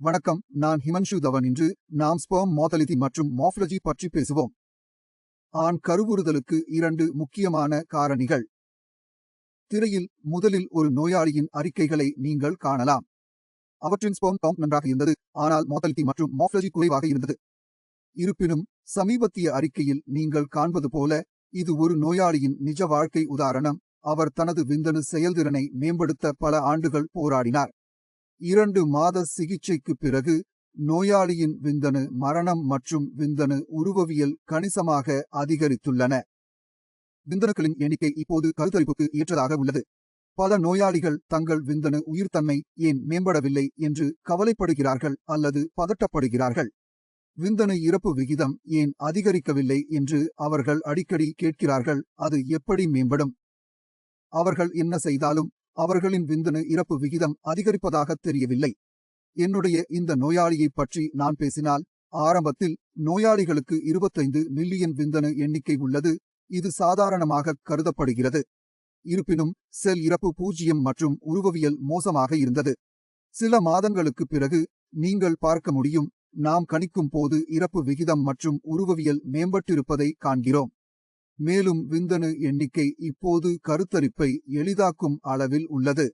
வணக்கம் நான் ஹிமன்ஷு தவன். இன்று நாம் ஸ்பெர்ம் மோதலிதி மற்றும் மார்ஃபலஜி பற்றி பேசுவோம். ஆண் கருவுறுதலுக்கு இரண்டு முக்கியமான காரணிகள். திரையில் முதலில் ஒரு நோயாளியின் அறிக்கைகளை நீங்கள் காணலாம். அவற்றின் ஸ்பெர்ம் கவுண்ட் நன்றாக இருந்தது ஆனால் மோதலிதி மற்றும் மார்ஃபலஜி குறைவாக இருந்தது. இருப்பினும் சமீபத்திய அறிக்கையில் நீங்கள் காண்பது போல இது ஒரு நோயாளியின் நிஜ வாழ்க்கை உதாரணம். அவர் தனது விந்தணு செயல்திறனை மேம்படுத்த பல ஆண்டுகள் போராடினார். இரண்டு மாத சிகிச்சைக்கு பிறகு நோயாளியின் விந்தணு மரணம் மற்றும் விந்தணு உருவவியல் கணிசமாக அதிகரித்துள்ளன. விந்தணுக்களின் எண்ணிக்கை இப்போது கருத்தரிப்புக்கு ஏற்றதாக உள்ளது. பல நோயாளிகள் தங்கள் விந்தணு உயிர்த்தன்மை ஏன் மேம்படவில்லை என்று கவலைப்படுகிறார்கள் அல்லது பதட்டப்படுகிறார்கள்? விந்தணு இறப்பு விகிதம் ஏன் அதிகரிக்கவில்லை என்று அவர்கள் அடிக்கடி கேட்கிறார்கள் அது எப்படி மேம்படும்? அவர்கள் என்ன செய்தாலும் அவர்களின் விந்தணு இறப்பு விகிதம் அதிகரிப்பதாக தெரியவில்லை. என்னுடைய இந்த நோயாளியைப் பற்றி நான் பேசினால் ஆரம்பத்தில் நோயாளிகளுக்கு இருபத்தைந்து மில்லியன் விந்தணு எண்ணிக்கை உள்ளது. இது சாதாரணமாக கருதப்படுகிறது. இருப்பினும் செல் இறப்பு பூஜ்ஜியம் மற்றும் உருவவியல் மோசமாக இருந்தது. சில மாதங்களுக்கு பிறகு நீங்கள் பார்க்க முடியும் நாம் கணிக்கும் போது இறப்பு விகிதம் மற்றும் உருவவியல் மேம்பட்டிருப்பதை காண்கிறோம். மேலும் விந்தணு எண்ணிக்கை இப்போது கருத்தரிப்பை எளிதாக்கும் அளவில் உள்ளது.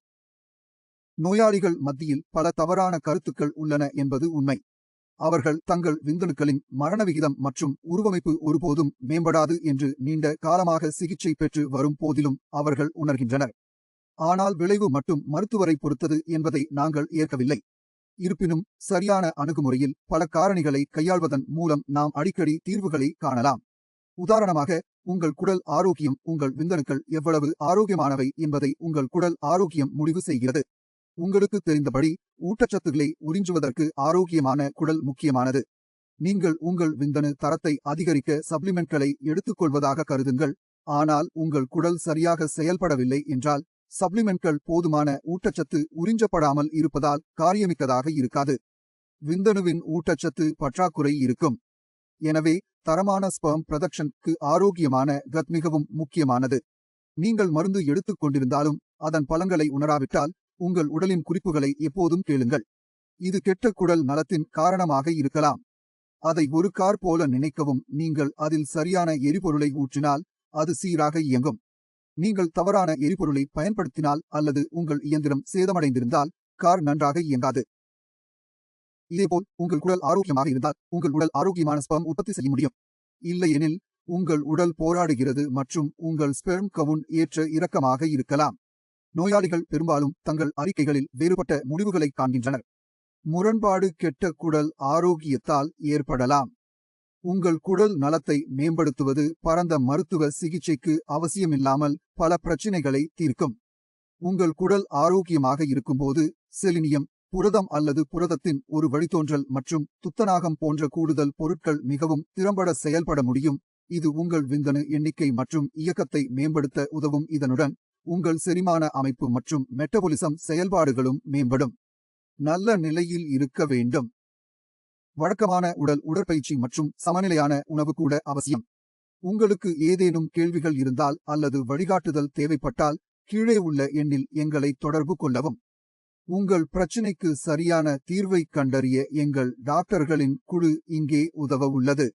நோயாளிகள் மத்தியில் பல தவறான கருத்துக்கள் உள்ளன என்பது உண்மை. அவர்கள் தங்கள் விந்தணுக்களின் மரண விகிதம் மற்றும் உருவமைப்பு ஒருபோதும் மேம்படாது என்று நீண்ட காலமாக சிகிச்சை பெற்று வரும் போதிலும் அவர்கள் உணர்கின்றனர். ஆனால் விளைவு மட்டும் மருத்துவரை பொறுத்தது என்பதை நாங்கள் ஏற்கவில்லை. இருப்பினும் சரியான அணுகுமுறையில் பல காரணிகளை கையாள்வதன் மூலம் நாம் அடிக்கடி தீர்வுகளை காணலாம். உதாரணமாக உங்கள் குடல் ஆரோக்கியம் உங்கள் விந்தணுக்கள் எவ்வளவு ஆரோக்கியமானவை என்பதை உங்கள் குடல் ஆரோக்கியம் முடிவு செய்கிறது. உங்களுக்கு தெரிந்தபடி ஊட்டச்சத்துக்களை உறிஞ்சுவதற்கு ஆரோக்கியமான குடல் முக்கியமானது. நீங்கள் உங்கள் விந்தணு தரத்தை அதிகரிக்க சப்ளிமெண்ட்களை எடுத்துக்கொள்வதாக கருதுங்கள். ஆனால் உங்கள் குடல் சரியாக செயல்படவில்லை என்றால் சப்ளிமெண்ட்கள் போதுமான ஊட்டச்சத்து உறிஞ்சப்படாமல் இருப்பதால் காரியமிக்கதாக இருக்காது. விந்தணுவின் ஊட்டச்சத்து பற்றாக்குறை இருக்கும். எனவே தரமான ஸ்பெர்ம் ப்ரொடக்ஷனுக்கு ஆரோக்கியமான கத் மிகவும் முக்கியமானது. நீங்கள் மருந்து எடுத்துக் கொண்டிருந்தாலும் அதன் பலன்களை உணராவிட்டால் உங்கள் உடலின் குறிப்புகளை எப்போதும் கேளுங்கள். இது கெட்ட குடல் நலத்தின் காரணமாக இருக்கலாம். அதை ஒரு கார் போல நினைக்கவும். நீங்கள் அதில் சரியான எரிபொருளை ஊற்றினால் அது சீராக இயங்கும். நீங்கள் தவறான எரிபொருளை பயன்படுத்தினால் அல்லது உங்கள் இயந்திரம் சேதமடைந்திருந்தால் கார் நன்றாக இயங்காது. இதேபோல் உங்கள் குடல் ஆரோக்கியமாக இருந்தால் உங்கள் உடல் ஆரோக்கியமான ஸ்பெர்ம் உற்பத்தி செய்ய முடியும். இல்லையெனில் உங்கள் உடல் போராடுகிறது மற்றும் உங்கள் ஸ்பெர்ம் கவுன் ஏற்ற இறக்கமாக இருக்கலாம். நோயாளிகள் பெரும்பாலும் தங்கள் அறிக்கைகளில் வேறுபட்ட முடிவுகளை காண்கின்றனர். முரண்பாடு கெட்ட குடல் ஆரோக்கியத்தால் ஏற்படலாம். உங்கள் குடல் நலத்தை மேம்படுத்துவது பரந்த மருத்துவ சிகிச்சைக்கு அவசியமில்லாமல் பல பிரச்சினைகளை தீர்க்கும். உங்கள் குடல் ஆரோக்கியமாக இருக்கும்போது செலினியம் புரதம் அல்லது புரதத்தின் ஒரு வழித்தோன்றல் மற்றும் துத்தநாகம் போன்ற கூடுதல் பொருட்கள் மிகவும் திறம்பட செயல்பட முடியும். இது உங்கள் விந்தணு எண்ணிக்கை மற்றும் இயக்கத்தை மேம்படுத்த உதவும். இதனுடன் உங்கள் செரிமான அமைப்பு மற்றும் மெட்டபொலிசம் செயல்பாடுகளும் மேம்படும். நல்ல நிலையில் இருக்க வேண்டும். வழக்கமான உடல் உடற்பயிற்சி மற்றும் சமநிலையான உணவு கூட அவசியம். உங்களுக்கு ஏதேனும் கேள்விகள் இருந்தால் அல்லது வழிகாட்டுதல் தேவைப்பட்டால் கீழே உள்ள எண்ணில் எங்களை தொடர்பு கொள்ளவும். உங்கள் பிரச்சினைக்கு சரியான தீர்வை கண்டறிய எங்கள் டாக்டர்களின் குழு இங்கே உதவ உள்ளது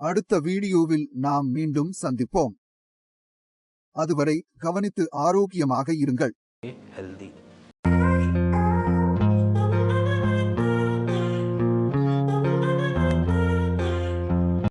அடுத்த வீடியோவில் நாம் மீண்டும் சந்திப்போம். அதுவரை கவனித்து ஆரோக்கியமாக இருங்கள்.